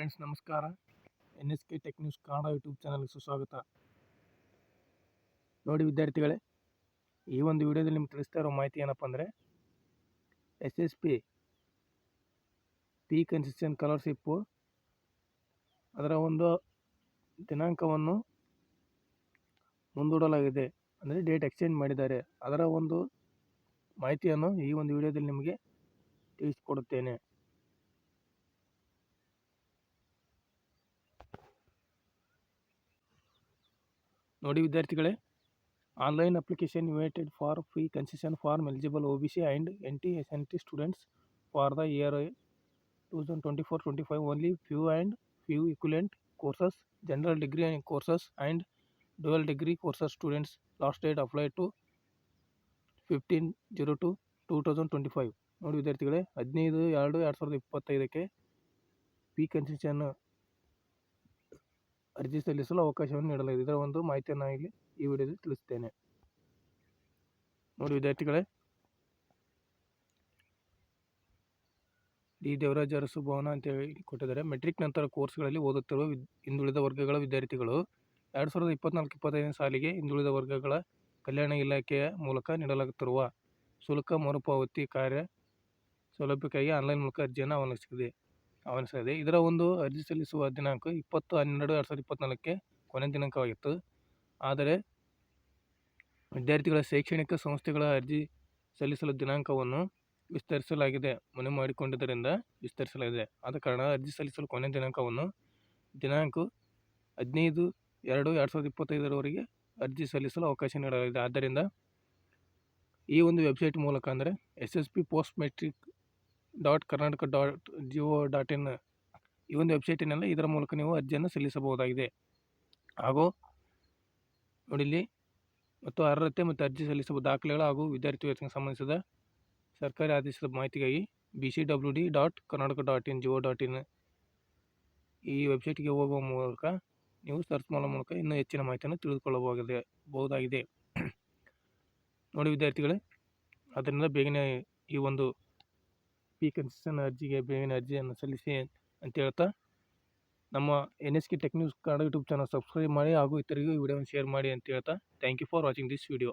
Friends ನಮಸ್ಕಾರ. N S K tech news Kannada YouTube ಚಾನಲ್ಗೆ ಸುಸ್ವಾಗತ. ನೋಡಿ ವಿದ್ಯಾರ್ಥಿಗಳೇ, ಈ ಒಂದು ವಿಡಿಯೋದಲ್ಲಿ ನಿಮ್ಗೆ ತಿಳಿಸ್ತಾ ಇರೋ ಮಾಹಿತಿ ಏನಪ್ಪ ಅಂದರೆ S S P P consistent scholarship ಅದರ ಒಂದು ದಿನಾಂಕವನ್ನು ಮುಂದೂಡಲಾಗಿದೆ. ಅಂದರೆ ಡೇಟ್ ಎಕ್ಸ್ಚೇಂಜ್ ಮಾಡಿದ್ದಾರೆ. ಅದರ ಒಂದು ಮಾಹಿತಿಯನ್ನು ಈ ಒಂದು ವಿಡಿಯೋದಲ್ಲಿ ನಿಮಗೆ ತಿಳಿಸಿಕೊಡುತ್ತೇನೆ. ನೋಡಿ ವಿದ್ಯಾರ್ಥಿಗಳೇ, online application invited for free concession form eligible O B C and N T S N T students for the year two thousand twenty four, twenty five only PU and PU equivalent courses, general degree courses and dual degree courses students. Last date apply to fifteen zero two two thousand twenty five. ನೋಡಿ ವಿದ್ಯಾರ್ಥಿಗಳೇ, ಹದಿನೈದು ಎರಡು ಎರಡು ಸಾವಿರದ ಇಪ್ಪತ್ತೈದಕ್ಕೆ P concession ಅರ್ಜಿ ಸಲ್ಲಿಸಲು ಅವಕಾಶವನ್ನು ನೀಡಲಾಗಿದೆ. ಇದರ ಒಂದು ಮಾಹಿತಿಯನ್ನು ಇಲ್ಲಿ ಈ ವಿಡಿಯೋದಲ್ಲಿ ತಿಳಿಸ್ತೇನೆ. ನೋಡಿ ವಿದ್ಯಾರ್ಥಿಗಳೇ. ಡಿ. ದೇವರಾಜ ಅರಸು ಭವನ ಅಂತ ಹೇಳಿ ಕೊಟ್ಟಿದ್ದಾರೆ. ಮೆಟ್ರಿಕ್ ನಂತರ ಕೋರ್ಸ್ಗಳಲ್ಲಿ ಓದುತ್ತಿರುವ ಹಿಂದುಳಿದ ವರ್ಗಗಳ ವಿದ್ಯಾರ್ಥಿಗಳು ಎರಡು ಸಾವಿರದ ಇಪ್ಪತ್ನಾಲ್ಕು, ಇಪ್ಪತ್ತೈದನೇ ಸಾಲಿಗೆ ಹಿಂದುಳಿದ ವರ್ಗಗಳ ಕಲ್ಯಾಣ ಇಲಾಖೆಯ ಮೂಲಕ ನೀಡಲಾಗುತ್ತಿರುವ ಶುಲ್ಕ ಮರುಪಾವತಿ ಕಾರ್ಯ ಸೌಲಭ್ಯಕ್ಕಾಗಿ ಆನ್ಲೈನ್ ಮೂಲಕ ಅರ್ಜಿಯನ್ನು ಆಹ್ವಾನಿಸಿದೆ ಆಹ್ವಾನಿಸಿದೆ ಇದರ ಒಂದು ಅರ್ಜಿ ಸಲ್ಲಿಸುವ ದಿನಾಂಕ ಇಪ್ಪತ್ತು ಹನ್ನೆರಡು ಎರಡು ಸಾವಿರದ ಇಪ್ಪತ್ತ್ನಾಲ್ಕಕ್ಕೆ ಕೊನೆ ದಿನಾಂಕವಾಗಿತ್ತು. ಆದರೆ ವಿದ್ಯಾರ್ಥಿಗಳ ಶೈಕ್ಷಣಿಕ ಸಂಸ್ಥೆಗಳ ಅರ್ಜಿ ಸಲ್ಲಿಸಲು ದಿನಾಂಕವನ್ನು ವಿಸ್ತರಿಸಲಾಗಿದೆ. ಮನೆ ಮಾಡಿಕೊಂಡಿದ್ದರಿಂದ ವಿಸ್ತರಿಸಲಾಗಿದೆ. ಆದ ಕಾರಣ ಅರ್ಜಿ ಸಲ್ಲಿಸಲು ಕೊನೆ ದಿನಾಂಕವನ್ನು ದಿನಾಂಕ ಹದಿನೈದು ಎರಡು ಎರಡು ಸಾವಿರದ ಇಪ್ಪತ್ತೈದರವರೆಗೆ ಅರ್ಜಿ ಸಲ್ಲಿಸಲು ಅವಕಾಶ ನೀಡಲಾಗಿದೆ. ಆದ್ದರಿಂದ ಈ ಒಂದು ವೆಬ್ಸೈಟ್ ಮೂಲಕ ಅಂದರೆ S S P post matric dot Karnataka dot G O dot in ಈ ಒಂದು ವೆಬ್ಸೈಟಿನಲ್ಲಿ ಇದರ ಮೂಲಕ ನೀವು ಅರ್ಜಿಯನ್ನು ಸಲ್ಲಿಸಬಹುದಾಗಿದೆ. ಹಾಗೂ ನೋಡಿ ಇಲ್ಲಿ ಮತ್ತು ಅರ್ಹತೆ ಮತ್ತು ಅರ್ಜಿ ಸಲ್ಲಿಸುವ ದಾಖಲೆಗಳು ಹಾಗೂ ವಿದ್ಯಾರ್ಥಿ ವೇತನಕ್ಕೆ ಸಂಬಂಧಿಸಿದ ಸರ್ಕಾರಿ ಆದೇಶದ ಮಾಹಿತಿಗಾಗಿ B C W D dot Karnataka dot in GO dot in ಈ ವೆಬ್ಸೈಟ್ಗೆ ಹೋಗುವ ಮೂಲಕ ನೀವು ಸರ್ಚ್ ಮಾಡೋ ಮೂಲಕ ಇನ್ನೂ ಹೆಚ್ಚಿನ ಮಾಹಿತಿಯನ್ನು ತಿಳಿದುಕೊಳ್ಳಬಹುದಾಗಿದೆ. ಬಹುದಾಗಿದೆ. ನೋಡಿ ವಿದ್ಯಾರ್ಥಿಗಳೇ, ಅದರಿಂದ ಬೇಗನೆ ಈ ಒಂದು ಪಿ ಕನ್ಸೆಷನ್ ಅರ್ಜಿಗೆ ಬೇವಿನ ಅರ್ಜಿಯನ್ನು ಸಲ್ಲಿಸಿ ಅಂತ ಹೇಳ್ತಾ, ನಮ್ಮ N S K tech news Kannada YouTube channel subscribe ಮಾಡಿ ಹಾಗೂ ಇತರರಿಗೂ ಈ ವಿಡಿಯೋವನ್ನು ಶೇರ್ ಮಾಡಿ ಅಂತ ಹೇಳ್ತಾ thank you for watching this video